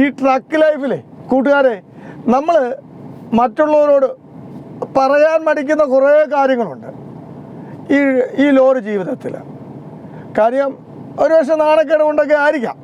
ഈ ട്രക്ക് ലൈഫിലെ കൂട്ടുകാരെ നമ്മൾ മറ്റുള്ളവരോട് പറയാൻ മടിക്കുന്ന കുറേ കാര്യങ്ങളുണ്ട്. ഈ ഈ ലോറി ജീവിതത്തിൽ കാര്യം ഒരു പക്ഷെ നാണക്കേട് കൊണ്ടൊക്കെ ആയിരിക്കാം.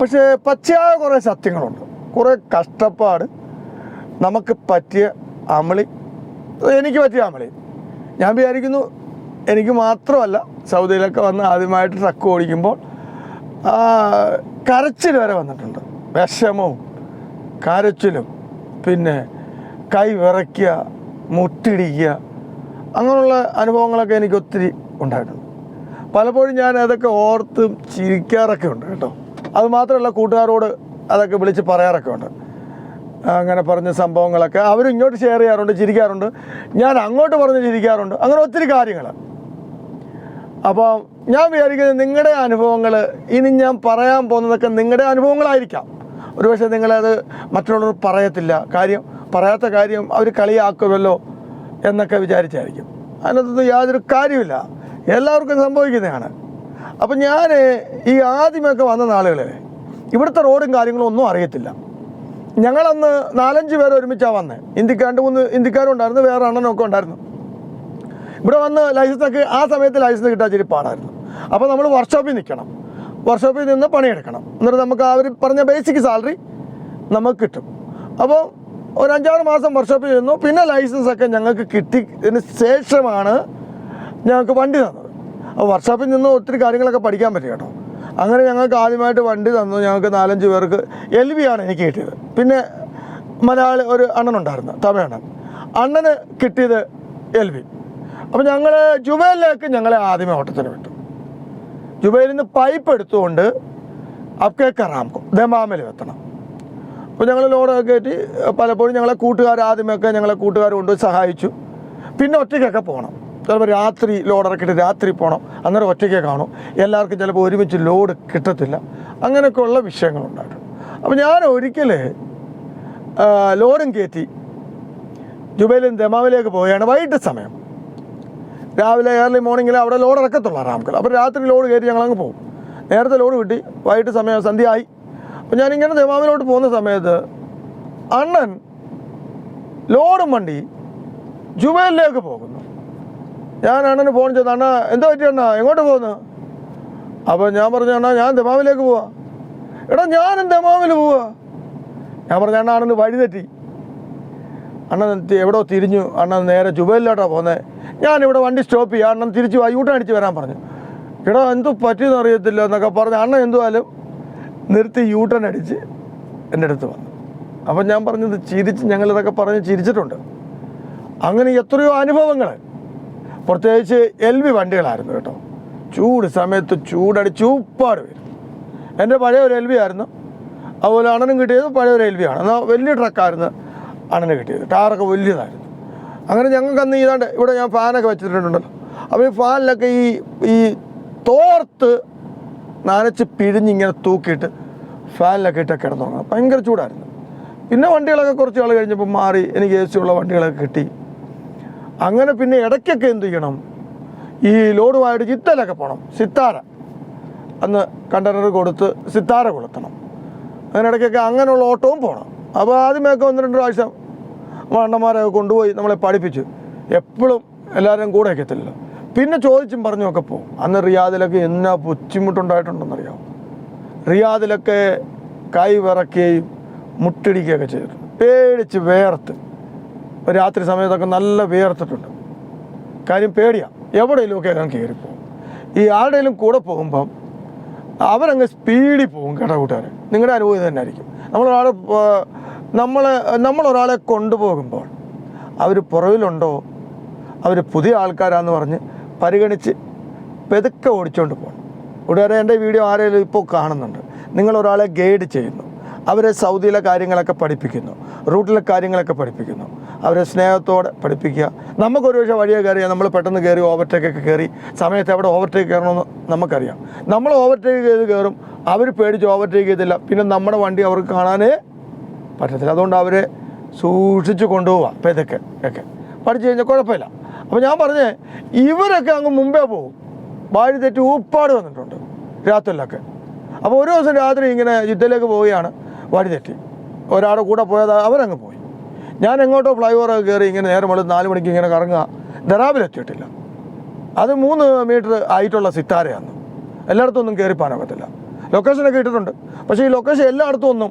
പക്ഷേ പച്ചയായ കുറേ സത്യങ്ങളുണ്ട്. കുറേ കഷ്ടപ്പാട് നമുക്ക് പറ്റിയ അമളി. എനിക്ക് പറ്റിയ അമളി. ഞാൻ വിചാരിക്കുന്നു എനിക്ക് മാത്രമല്ല സൗദിയിലൊക്കെ വന്ന് ആദ്യമായിട്ട് ട്രക്ക് ഓടിക്കുമ്പോൾ കരച്ചിൽ വരെ വന്നിട്ടുണ്ട്. വിഷമവും കരച്ചിലും പിന്നെ കൈ വിറയ്ക്കുക മുട്ടിടിക്കുക അങ്ങനെയുള്ള അനുഭവങ്ങളൊക്കെ എനിക്ക് ഒത്തിരി ഉണ്ടായിട്ടുണ്ട്. പലപ്പോഴും ഞാൻ അതൊക്കെ ഓർത്തും ചിരിക്കാറൊക്കെ ഉണ്ട് കേട്ടോ. അതുമാത്രമല്ല കൂട്ടുകാരോട് അതൊക്കെ വിളിച്ച് പറയാറൊക്കെ ഉണ്ട്. അങ്ങനെ പറഞ്ഞ സംഭവങ്ങളൊക്കെ അവരും ഇങ്ങോട്ട് ഷെയർ ചെയ്യാറുണ്ട് ചിരിക്കാറുണ്ട്. ഞാൻ അങ്ങോട്ട് പറഞ്ഞ് ചിരിക്കാറുണ്ട്. അങ്ങനെ ഒത്തിരി കാര്യങ്ങൾ. അപ്പോൾ ഞാൻ വിചാരിക്കുന്നത് നിങ്ങളുടെ അനുഭവങ്ങൾ ഇനി ഞാൻ പറയാൻ പോകുന്നതൊക്കെ നിങ്ങളുടെ അനുഭവങ്ങളായിരിക്കാം. ഒരുപക്ഷെ നിങ്ങളത് മറ്റുള്ളവർ പറയത്തില്ല. കാര്യം പറയാത്ത കാര്യം അവർ കളിയാക്കുമല്ലോ എന്നൊക്കെ വിചാരിച്ചായിരിക്കും. അതിനകത്തൊന്നും യാതൊരു കാര്യമില്ല എല്ലാവർക്കും സംഭവിക്കുന്നതാണ്. അപ്പം ഞാൻ ഈ ആദ്യമൊക്കെ വന്ന നാളുകളിൽ ഇവിടുത്തെ റോഡും കാര്യങ്ങളും ഒന്നും അറിയത്തില്ല. ഞങ്ങളന്ന് നാലഞ്ച് പേർ ഒരുമിച്ചാണ് വന്നത് ഇന്ത്യയ്ക്ക് രണ്ട് മൂന്ന് ഇന്ത്യക്കാരും ഉണ്ടായിരുന്നു വേറെ അണ്ണനൊക്കെ ഉണ്ടായിരുന്നു. ഇവിടെ വന്ന് ലൈസൻസൊക്കെ ആ സമയത്ത് ലൈസൻസ് കിട്ടാൻ പാടായിരുന്നു. അപ്പോൾ നമ്മൾ വർക്ക്ഷോപ്പിൽ നിൽക്കണം. വർക്ക്ഷോപ്പിൽ നിന്ന് പണിയെടുക്കണം. എന്നിട്ട് നമുക്ക് അവർ പറഞ്ഞ ബേസിക് സാലറി നമുക്ക് കിട്ടും. അപ്പോൾ ഒരു അഞ്ചാറ് മാസം വർക്ക്ഷോപ്പിൽ നിന്നു പിന്നെ ലൈസൻസ് ഒക്കെ ഞങ്ങൾക്ക് കിട്ടിയതിന് ശേഷമാണ് ഞങ്ങൾക്ക് വണ്ടി തന്നത്. അപ്പോൾ വർക്ക്ഷോപ്പിൽ നിന്ന് ഒത്തിരി കാര്യങ്ങളൊക്കെ പഠിക്കാൻ പറ്റും കേട്ടോ. അങ്ങനെ ഞങ്ങൾക്ക് ആദ്യമായിട്ട് വണ്ടി തന്നു. ഞങ്ങൾക്ക് നാലഞ്ച് പേർക്ക് എൽ വി ആണ് എനിക്ക് കിട്ടിയത്. പിന്നെ മലയാളി ഒരു അണ്ണനുണ്ടായിരുന്നു തമിഴണ്ണൻ അണ്ണന് കിട്ടിയത് എൽ വി അപ്പോൾ ഞങ്ങൾ ജുബൈലിലേക്ക് ഞങ്ങളെ ആദ്യമേ ഓട്ടത്തിന് വിട്ടു. ജുബൈലിൽ നിന്ന് പൈപ്പ് എടുത്തുകൊണ്ട് അബ്കെ കറാംകോ ദമാമിൽ എത്തണം. അപ്പോൾ ഞങ്ങൾ ലോഡൊക്കെ കയറ്റി പലപ്പോഴും ഞങ്ങളെ കൂട്ടുകാർ ആദ്യമൊക്കെ ഞങ്ങളെ കൂട്ടുകാർ കൊണ്ടുപോയി സഹായിച്ചു. പിന്നെ ഒറ്റയ്ക്കൊക്കെ പോകണം ചിലപ്പോൾ രാത്രി ലോഡ് ഇറക്കിയിട്ട് രാത്രി പോകണം അന്നേരം ഒറ്റയ്ക്ക് കാണും. എല്ലാവർക്കും ചിലപ്പോൾ ഒരുമിച്ച് ലോഡ് കിട്ടത്തില്ല. അങ്ങനെയൊക്കെയുള്ള വിഷയങ്ങളുണ്ടായിട്ടുണ്ട് അപ്പോൾ ഞാൻ ഒരിക്കൽ ലോഡും കയറ്റി ജുബൈലും ദമാമിലേക്ക് പോവുകയാണ് വൈകിട്ട് സമയം. രാവിലെ ഏർലി മോർണിംഗിൽ അവിടെ ലോഡ് ഇറക്കത്തുള്ളൂ റാംകൽ. അപ്പോൾ രാത്രി ലോഡ് കയറ്റി ഞങ്ങൾ അങ്ങ് പോകും. നേരത്തെ ലോഡ് കിട്ടി. വൈകിട്ട് സമയം സന്ധ്യയായി. അപ്പോൾ ഞാനിങ്ങനെ ദമാമിലോട്ട് പോകുന്ന സമയത്ത് അണ്ണൻ ലോഡും വണ്ടി ജുബൈലിലേക്ക് പോകുന്നു. ഞാൻ അണ്ണന് ഫോൺ ചെയ്ത് അണ്ണ എന്താ പറ്റി അണ്ണ? എങ്ങോട്ട് പോകുന്നു? അപ്പോൾ ഞാൻ പറഞ്ഞു അണ്ണാ ഞാൻ ദമാമിലേക്ക് പോവാ. എടാ ഞാനും ദമാമിൽ പോവാ. ഞാൻ പറഞ്ഞു അണ്ണ അണ്ണന് വഴി തെറ്റി. അണ്ണൻ എവിടോ തിരിഞ്ഞു. അണ്ണൻ നേരെ ജുബൈലിലോട്ടാണ് പോകുന്നത് ഞാനിവിടെ വണ്ടി സ്റ്റോപ്പ് ചെയ്യാം. അണ്ണൻ തിരിച്ച് യൂട്ടൺ അടിച്ച് വരാൻ പറഞ്ഞു. എടാ എന്തോ പറ്റിയെന്ന് അറിയത്തില്ല എന്നൊക്കെ പറഞ്ഞ് അണ്ണൻ എന്തുവാലും നിർത്തി യൂട്ടൺ അടിച്ച് എന്റെ അടുത്ത് വന്നു. അപ്പം ഞാൻ പറഞ്ഞത് ചിരിച്ച് ഞങ്ങളിതൊക്കെ പറഞ്ഞ് ചിരിച്ചിട്ടുണ്ട്. അങ്ങനെ എത്രയോ അനുഭവങ്ങൾ പ്രത്യേകിച്ച് എൽ വി വണ്ടികളായിരുന്നു കേട്ടോ. ചൂട് സമയത്ത് ചൂടടിച്ച് ഉപ്പാട് വരും. എന്റെ പഴയ ഒരു എൽ വി ആയിരുന്നു. അതുപോലെ അണ്ണനും കിട്ടിയത് പഴയ ഒരു എൽ വി ആണ്. എന്നാൽ വലിയ ട്രക്കായിരുന്നു അണ്ണന് കിട്ടിയത്. ടാറൊക്കെ വലിയതായിരുന്നു. അങ്ങനെ ഞങ്ങൾക്ക് അന്ന് ഇതാണ്ട് ഇവിടെ ഞാൻ ഫാനൊക്കെ വെച്ചിട്ടുണ്ടല്ലോ. അപ്പോൾ ഈ ഫാനിലൊക്കെ ഈ ഈ തോർത്ത് നനച്ച് പിഴിഞ്ഞിങ്ങനെ തൂക്കിയിട്ട് ഫാനിലൊക്കെ ഇട്ടൊക്കെ കിടന്നുറങ്ങണം. ഭയങ്കര ചൂടായിരുന്നു. പിന്നെ വണ്ടികളൊക്കെ കുറച്ച് നാൾ കഴിഞ്ഞപ്പോൾ മാറി എനിക്ക് എ സി ഉള്ള വണ്ടികളൊക്കെ കിട്ടി. അങ്ങനെ പിന്നെ ഇടയ്ക്കൊക്കെ എന്ത് ചെയ്യണം? ഈ ലോഡുമായിട്ട് ചിത്തലൊക്കെ പോകണം സിത്താര. അന്ന് കണ്ടെയ്നർ കൊടുത്ത് സിത്താര കൊളുത്തണം. അങ്ങനെ ഇടയ്ക്കൊക്കെ അങ്ങനെയുള്ള ഓട്ടവും പോകണം അപ്പോൾ ആദ്യമൊക്കെ ഒന്ന് രണ്ട് പ്രാവശ്യം വണ്ണന്മാരെയൊക്കെ കൊണ്ടുപോയി നമ്മളെ പഠിപ്പിച്ചു. എപ്പോഴും എല്ലാവരും കൂടെ ഒക്കത്തില്ല പിന്നെ ചോദിച്ചും പറഞ്ഞുമൊക്കെ പോകും. അന്ന് റിയാദിലൊക്കെ എന്നാ ബുദ്ധിമുട്ടുണ്ടായിട്ടുണ്ടെന്നറിയാം റിയാദിലൊക്കെ കൈ വിറക്കുകയും മുട്ടിടിക്കുകയൊക്കെ ചെയ്തു. പേടിച്ച് വേർത്ത്. രാത്രി സമയത്തൊക്കെ നല്ല വേർത്തിട്ടുണ്ട്. കാര്യം പേടിയാണ് എവിടെയെങ്കിലുമൊക്കെ അങ്ങ് കയറിപ്പോകും ഈ ആരുടെയും കൂടെ പോകുമ്പം അവരങ്ങ് സ്പീഡിൽ പോകും കേട്ടോ കൂട്ടുകാരെ. നിങ്ങളുടെ അനുഭവം തന്നെ ആയിരിക്കും നമ്മളൊരാളെ നമ്മൾ നമ്മളൊരാളെ കൊണ്ടുപോകുമ്പോൾ അവർ പുറകിലുണ്ടോ? അവർ പുതിയ ആൾക്കാരാന്ന് പറഞ്ഞ് പരിഗണിച്ച് പെതുക്കെ ഓടിച്ചുകൊണ്ട് പോകണം. കൂട്ടുകാരെ എന്റെ വീഡിയോ ആരെങ്കിലും ഇപ്പോൾ കാണുന്നുണ്ട്. നിങ്ങളൊരാളെ ഗൈഡ് ചെയ്യുന്നു. അവരെ സൗദിയിലെ കാര്യങ്ങളൊക്കെ പഠിപ്പിക്കുന്നു. റൂട്ടിലെ കാര്യങ്ങളൊക്കെ പഠിപ്പിക്കുന്നു. അവരെ സ്നേഹത്തോടെ പഠിപ്പിക്കുക. നമുക്കൊരു പക്ഷേ വഴിയെ കയറിയാൽ നമ്മൾ പെട്ടെന്ന് കയറി ഓവർടേക്കൊക്കെ കയറി സമയത്ത് എവിടെ ഓവർടേക്ക് കയറണമെന്ന് നമുക്കറിയാം. നമ്മൾ ഓവർടേക്ക് ചെയ്ത് കയറും അവർ പേടിച്ച് ഓവർടേക്ക് ചെയ്തില്ല പിന്നെ നമ്മുടെ വണ്ടി അവർക്ക് കാണാനേ പറ്റത്തില്ല. അതുകൊണ്ട് അവരെ സൂക്ഷിച്ച് കൊണ്ടുപോവാം. അപ്പോൾ ഇതൊക്കെ ഒക്കെ പഠിച്ചു കഴിഞ്ഞാൽ കുഴപ്പമില്ല. അപ്പോൾ ഞാൻ പറഞ്ഞേ ഇവരൊക്കെ അങ്ങ് മുമ്പേ പോകും. വാഴി തെറ്റി ഊപ്പാട് വന്നിട്ടുണ്ട് രാത്രിയിലൊക്കെ. അപ്പോൾ ഒരു ദിവസം രാത്രി ഇങ്ങനെ യുദ്ധത്തിലേക്ക് പോവുകയാണ് വഴി തെറ്റി. ഒരാളുടെ കൂടെ പോയത് അവരങ്ങ് പോയി. ഞാൻ എങ്ങോട്ടോ ഫ്ലൈ ഓവറൊക്കെ കയറി ഇങ്ങനെ നേരം മുകളിൽ നാല് മണിക്ക് ഇങ്ങനെ കറങ്ങുക ദറാബിലെത്തിയിട്ടില്ല അത് മൂന്ന് മീറ്റർ ആയിട്ടുള്ള സിത്താരയാണ് എല്ലായിടത്തും ഒന്നും കയറിപ്പോകാനൊക്കത്തില്ല ലൊക്കേഷനൊക്കെ ഇട്ടിട്ടുണ്ട്. പക്ഷേ ഈ ലൊക്കേഷൻ എല്ലായിടത്തും ഒന്നും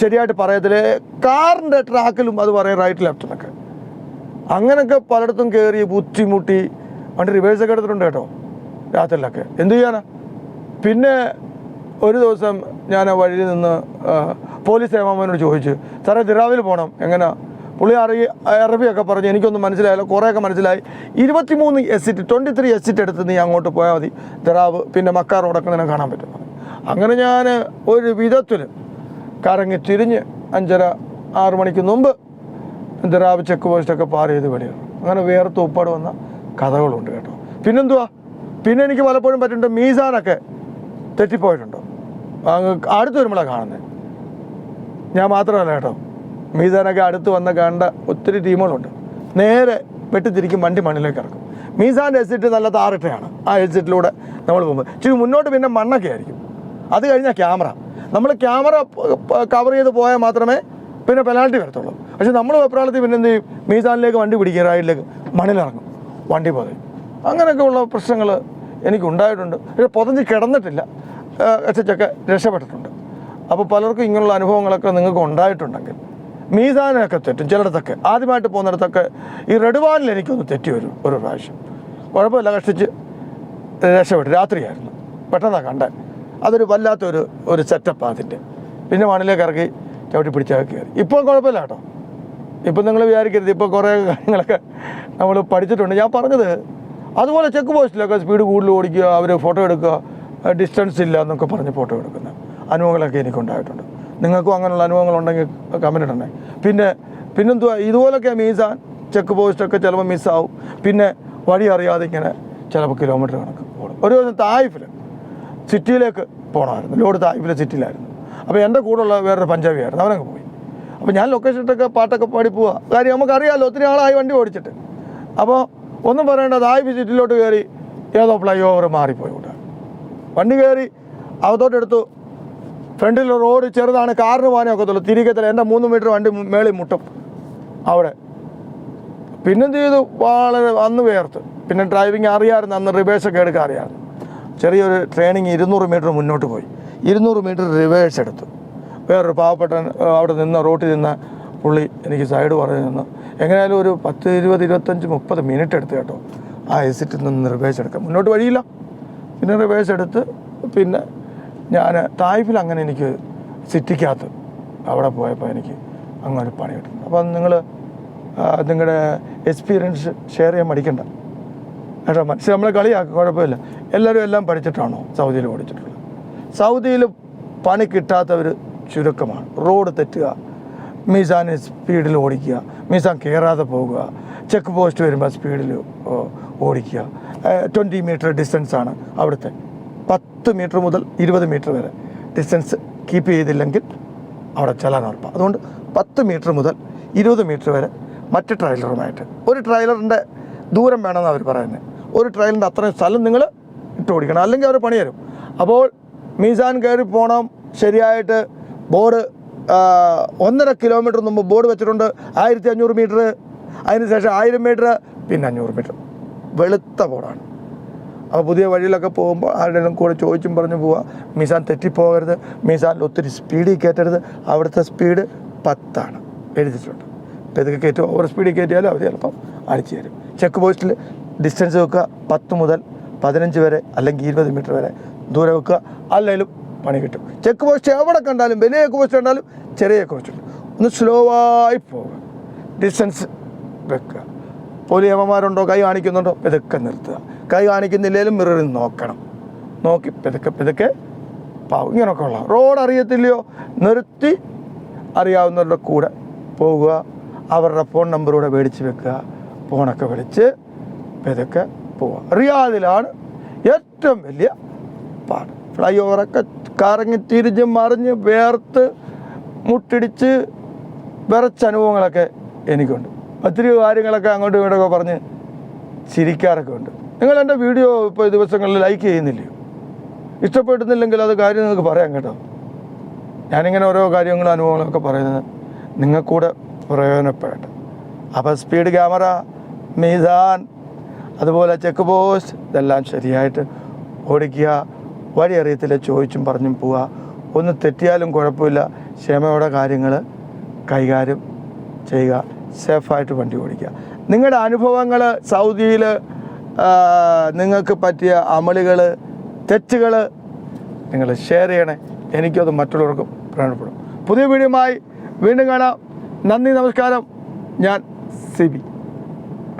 ശരിയായിട്ട് പറയത്തില്ല. കാറിന്റെ ട്രാക്കിലും അത് പറയും റൈറ്റ് ലെഫ്റ്റ് എന്നൊക്കെ. അങ്ങനെയൊക്കെ പലയിടത്തും കയറി ബുദ്ധിമുട്ടി വണ്ടി റിവേഴ്സൊക്കെ എടുത്തിട്ടുണ്ട് കേട്ടോ രാത്രിയിലൊക്കെ. എന്തു ചെയ്യാനാ? പിന്നെ ഒരു ദിവസം ഞാൻ ആ വഴിയിൽ നിന്ന് പോലീസ് സേവാമനോട് ചോദിച്ചു സാറേ ദിറാവിൽ പോകണം എങ്ങനെ? പുള്ളി അറി അറബിയൊക്കെ പറഞ്ഞ് എനിക്കൊന്നും മനസ്സിലായില്ല. കുറേയൊക്കെ മനസ്സിലായി. ഇരുപത്തിമൂന്ന് എസിറ്റ് ട്വന്റി ത്രീ എസിറ്റ് എടുത്ത് നീ അങ്ങോട്ട് പോയാൽ മതി. തെറാവ് പിന്നെ മക്കാർ റോഡൊക്കെ നിന്നെ കാണാൻ പറ്റും. അങ്ങനെ ഞാൻ ഒരു വിധത്തിൽ കറങ്ങി തിരിഞ്ഞ് അഞ്ചര ആറു മണിക്ക് മുമ്പ് തെറാവ് ചെക്ക് പോസ്റ്റൊക്കെ പാർ ചെയ്ത് വെളിയാണ് അങ്ങനെ വേറെ തൂപ്പാട് വന്ന കഥകളുണ്ട് കേട്ടോ. പിന്നെന്തുവാ? പിന്നെ എനിക്ക് പലപ്പോഴും പറ്റുന്നുണ്ട് മീസാനൊക്കെ തെറ്റിപ്പോയിട്ടുണ്ടോ? അടുത്ത് വരുമ്പോഴാണ് കാണുന്നത് ഞാൻ മാത്രമല്ല കേട്ടോ. മീസാനൊക്കെ അടുത്ത് വന്ന കണ്ട ഒത്തിരി ടീമുകളുണ്ട്. നേരെ വെട്ടിത്തിരിക്കും വണ്ടി മണ്ണിലേക്ക് ഇറക്കും. മീസാന്റെ എസിറ്റ് നല്ല താറിട്ടയാണ്. ആ എസിറ്റിലൂടെ നമ്മൾ പോകുമ്പോൾ ഇച്ചിരി മുന്നോട്ട് പിന്നെ മണ്ണൊക്കെ ആയിരിക്കും. അത് കഴിഞ്ഞാൽ ക്യാമറ നമ്മൾ ക്യാമറ കവർ ചെയ്ത് പോയാൽ മാത്രമേ പിന്നെ പെനാൾട്ടി വരത്തുള്ളൂ. പക്ഷെ നമ്മൾ വെപ്രാളത്തിൽ പിന്നെ എന്ത് ചെയ്യും? മീസാനിലേക്ക് വണ്ടി പിടിക്കും റൈഡിലേക്ക് മണ്ണിലിറങ്ങും. വണ്ടി പോയി. അങ്ങനെയൊക്കെയുള്ള പ്രശ്നങ്ങൾ എനിക്കുണ്ടായിട്ടുണ്ട്. പക്ഷേ പൊതഞ്ഞ് കിടന്നിട്ടില്ല. എച്ചൊക്കെ രക്ഷപ്പെട്ടിട്ടുണ്ട്. അപ്പോൾ പലർക്കും ഇങ്ങനെയുള്ള അനുഭവങ്ങളൊക്കെ നിങ്ങൾക്ക് ഉണ്ടായിട്ടുണ്ടെങ്കിൽ മീസാനൊക്കെ തെറ്റും ചിലയിടത്തൊക്കെ. ആദ്യമായിട്ട് പോകുന്നിടത്തൊക്കെ ഈ റെഡുവാനിൽ എനിക്കൊന്ന് തെറ്റി വരും ഒരു പ്രാവശ്യം. കുഴപ്പമില്ല കഷ്ടിച്ച് രക്ഷപ്പെട്ടു. രാത്രിയായിരുന്നു. പെട്ടെന്നാണ് കണ്ടത്. അതൊരു വല്ലാത്തൊരു ഒരു സെറ്റപ്പ് അതിന്റെ. പിന്നെ മണിലേക്ക് ഇറക്കി ചവിട്ടി പിടിച്ചൊക്കെ കയറി. ഇപ്പോൾ കുഴപ്പമില്ല കേട്ടോ. ഇപ്പം നിങ്ങൾ വിചാരിക്കരുത്. ഇപ്പോൾ കുറേ കാര്യങ്ങളൊക്കെ നമ്മൾ പഠിച്ചിട്ടുണ്ട്. ഞാൻ പറഞ്ഞത് അതുപോലെ ചെക്ക് പോസ്റ്റിലൊക്കെ സ്പീഡ് കൂടുതൽ ഓടിക്കുക അവർ ഫോട്ടോ എടുക്കുക ഡിസ്റ്റൻസ് ഇല്ല എന്നൊക്കെ പറഞ്ഞ് ഫോട്ടോ എടുക്കുന്ന അനുഭവങ്ങളൊക്കെ എനിക്കുണ്ടായിട്ടുണ്ട്. നിങ്ങൾക്കും അങ്ങനെയുള്ള അനുഭവങ്ങളുണ്ടെങ്കിൽ കമന്റ് ഇടണേ. പിന്നെ പിന്നെന്തുവാ? ഇതുപോലൊക്കെ മീസാൻ ചെക്ക് പോസ്റ്റൊക്കെ ചിലപ്പോൾ മിസ്സാവും പിന്നെ വഴി അറിയാതെ ഇങ്ങനെ ചിലപ്പോൾ കിലോമീറ്റർ കണക്ക് ഓടും. ഒരു ദിവസം തായിഫിൽ സിറ്റിയിലേക്ക് പോകണമായിരുന്നു ലോഡ് തായിഫിലെ സിറ്റിയിലായിരുന്നു അപ്പോൾ എന്റെ കൂടെയുള്ള വേറൊരു പഞ്ചാബിയായിരുന്നു. അവനങ്ങ് പോയി. അപ്പോൾ ഞാൻ ലൊക്കേഷൻ ഇട്ടൊക്കെ പാട്ടൊക്കെ പാടി പോവുക കാര്യം നമുക്കറിയാമല്ലോ ഒത്തിരി ആളായി വണ്ടി ഓടിച്ചിട്ട്. അപ്പോൾ ഒന്നും പറയേണ്ട തായിഫ് സിറ്റിയിലോട്ട് കയറി ഏതോ ഫ്ലൈ ഓവർ മാറിപ്പോയി കൂടെ. വണ്ടി കയറി അവത്തോട്ടെടുത്തു ഫ്രണ്ടിൽ റോഡ് ചെറുതാണ് കാറിന് പോകാനേ ഒക്കത്തുള്ളൂ. തിരികത്തില്ല എന്റെ മൂന്ന് മീറ്റർ വണ്ടി മേളിൽ മുട്ടും. അവിടെ. പിന്നെന്ത് ചെയ്തു? വളരെ അന്ന് വേർത്ത്. പിന്നെ ഡ്രൈവിംഗ് അറിയാമായിരുന്നു. അന്ന് റിവേഴ്സൊക്കെ എടുക്കാൻ അറിയാമായിരുന്നു. ചെറിയൊരു ട്രെയിനിങ് ഇരുന്നൂറ് മീറ്റർ മുന്നോട്ട് പോയി. ഇരുന്നൂറ് മീറ്റർ റിവേഴ്സ് എടുത്തു. വേറൊരു പാവപ്പെട്ട അവിടെ നിന്ന് റോട്ടിൽ നിന്ന് പുള്ളി എനിക്ക് സൈഡ് പറഞ്ഞു നിന്ന് എങ്ങനെയായാലും ഒരു പത്ത് ഇരുപത് ഇരുപത്തഞ്ച് മുപ്പത് മിനിറ്റ് എടുത്ത് കേട്ടോ. ആ എസിറ്റിൽ നിന്ന് റിവേഴ്സ് എടുക്കാം മുന്നോട്ട് വഴിയില്ല. പിന്നെ റിവേഴ്സ് എടുത്ത് പിന്നെ ഞാൻ തായ്പിൽ അങ്ങനെ എനിക്ക് സിറ്റിക്കകത്ത് അവിടെ പോയപ്പോൾ എനിക്ക് അങ്ങനെ പണി കിട്ടും അപ്പം നിങ്ങൾ നിങ്ങളുടെ എക്സ്പീരിയൻസ് ഷെയർ ചെയ്യാൻ മടിക്കണ്ട. കേട്ടോ മനസ്സിൽ നമ്മളെ കളിയാക്കും കുഴപ്പമില്ല. എല്ലാവരും എല്ലാം പഠിച്ചിട്ടാണോ സൗദിയിൽ ഓടിച്ചിട്ടുള്ളത്? സൗദിയിൽ പണി കിട്ടാത്തവർ ചുരുക്കമാണ്. റോഡ് തെറ്റുക മീസാൻ സ്പീഡിൽ ഓടിക്കുക മീസാൻ കയറാതെ പോകുക ചെക്ക് പോസ്റ്റ് വരുമ്പോൾ സ്പീഡിൽ ഓടിക്കുക. ട്വന്റി മീറ്റർ ഡിസ്റ്റൻസാണ് അവിടുത്തെ പത്ത് മീറ്റർ മുതൽ ഇരുപത് മീറ്റർ വരെ ഡിസ്റ്റൻസ് കീപ്പ് ചെയ്തില്ലെങ്കിൽ അവിടെ ചെല്ലാൻ ഉറപ്പാണ് അതുകൊണ്ട് പത്ത് മീറ്റർ മുതൽ ഇരുപത് മീറ്റർ വരെ മറ്റ് ട്രailer-ഉമായിട്ട് ഒരു ട്രailer-ന്റെ ദൂരം വേണമെന്ന് അവർ പറയുന്നത് ഒരു ട്രയലിന്റെ അത്രയും സ്ഥലം നിങ്ങൾ ഇട്ട് ഓടിക്കണം. അല്ലെങ്കിൽ അവർ പണി തരും. അപ്പോൾ മീസാൻ കയറി പോകണം ശരിയായിട്ട് ബോർഡ് ഒന്നര കിലോമീറ്റർ മുമ്പ് ബോർഡ് വെച്ചിട്ടുണ്ട്. ആയിരത്തി അഞ്ഞൂറ് മീറ്റർ. അതിനുശേഷം ആയിരം മീറ്റർ പിന്നെ അഞ്ഞൂറ് മീറ്റർ. വെളുത്ത ബോർഡാണ്. അപ്പോൾ പുതിയ വഴിയിലൊക്കെ പോകുമ്പോൾ ആരുടെയും കൂടെ ചോദിച്ചും പറഞ്ഞു പോവുക മീസാൻ തെറ്റിപ്പോകരുത്. മിസാനിൽ ഒത്തിരി സ്പീഡിൽ കയറ്റരുത്. അവിടുത്തെ സ്പീഡ് പത്താണ്. എഴുതിയിട്ടുണ്ട്. അപ്പോൾ ഇതൊക്കെ കയറ്റും. ഓവർ സ്പീഡിൽ കയറ്റിയാലും അവർ ചിലപ്പം അടിച്ചു തരും. ചെക്ക് പോസ്റ്റിൽ ഡിസ്റ്റൻസ് വെക്കുക പത്ത് മുതൽ പതിനഞ്ച് വരെ അല്ലെങ്കിൽ ഇരുപത് മീറ്റർ വരെ ദൂരെ വെക്കുക. അല്ലെങ്കിലും പണി കിട്ടും. ചെക്ക് പോസ്റ്റ് എവിടെ കണ്ടാലും വലിയ ചെക്ക് പോസ്റ്റ് കണ്ടാലും ചെറിയ ചെക്ക് പോസ്റ്റ് ഒന്ന് സ്ലോ ആയി പോവുക. ഡിസ്റ്റൻസ് വെക്കുക. പോലീയമ്മമാരുണ്ടോ കൈ കാണിക്കുന്നുണ്ടോ? പെതുക്കെ നിർത്തുക. കൈ കാണിക്കുന്നില്ലെങ്കിലും മിററിൽ നോക്കണം. നോക്കി പെതുക്കെ പെതുക്കെ പാവും. ഇങ്ങനെയൊക്കെ ഉള്ള റോഡ് അറിയത്തില്ലയോ? നിർത്തി അറിയാവുന്നവരുടെ കൂടെ പോകുക. അവരുടെ ഫോൺ നമ്പറൂടെ മേടിച്ച് വെക്കുക. ഫോണൊക്കെ വിളിച്ച് പെതുക്കെ പോവുക. റിയാദിലാണ് ഏറ്റവും വലിയ പാട്. ഫ്ലൈ ഓവറൊക്കെ കറങ്ങി തിരിഞ്ഞ് മറിഞ്ഞ് വേർത്ത് മുട്ടിടിച്ച് വിറച്ച അനുഭവങ്ങളൊക്കെ എനിക്കുണ്ട്. ഒത്തിരി കാര്യങ്ങളൊക്കെ അങ്ങോട്ടും ഇങ്ങോട്ടൊക്കെ പറഞ്ഞ് ചിരിക്കാറൊക്കെ ഉണ്ട്. നിങ്ങൾ എന്റെ വീഡിയോ ഇപ്പോൾ ദിവസങ്ങളിൽ ലൈക്ക് ചെയ്യുന്നില്ലയോ ഇഷ്ടപ്പെടുന്നില്ലെങ്കിൽ അത് കാര്യം നിങ്ങൾക്ക് പറയാം കേട്ടോ. ഞാനിങ്ങനെ ഓരോ കാര്യങ്ങളും അനുഭവങ്ങളൊക്കെ പറയുന്നത് നിങ്ങൾക്കൂടെ പ്രയോജനപ്പെടട്ടെ. അപ്പോൾ സ്പീഡ് ക്യാമറ മീസാൻ അതുപോലെ ചെക്ക് പോസ്റ്റ് ഇതെല്ലാം ശരിയായിട്ട് ഓടിക്കുക വഴി അറിയത്തില്ല ചോദിച്ചും പറഞ്ഞും പോവുക. ഒന്ന് തെറ്റിയാലും കുഴപ്പമില്ല. ക്ഷമയോടെ കാര്യങ്ങൾ കൈകാര്യം ചെയ്യുക. സേഫായിട്ട് വണ്ടി ഓടിക്കുക. നിങ്ങളുടെ അനുഭവങ്ങൾ സൗദിയിൽ നിങ്ങൾക്ക് പറ്റിയ അമളികൾ തെറ്റുകൾ നിങ്ങൾ ഷെയർ ചെയ്യണേ. എനിക്കത് മറ്റുള്ളവർക്കും പ്രയോജനപ്പെടും. പുതിയ വീഡിയോയുമായി വീണ്ടും കാണാം. നന്ദി നമസ്കാരം. ഞാൻ സിബി.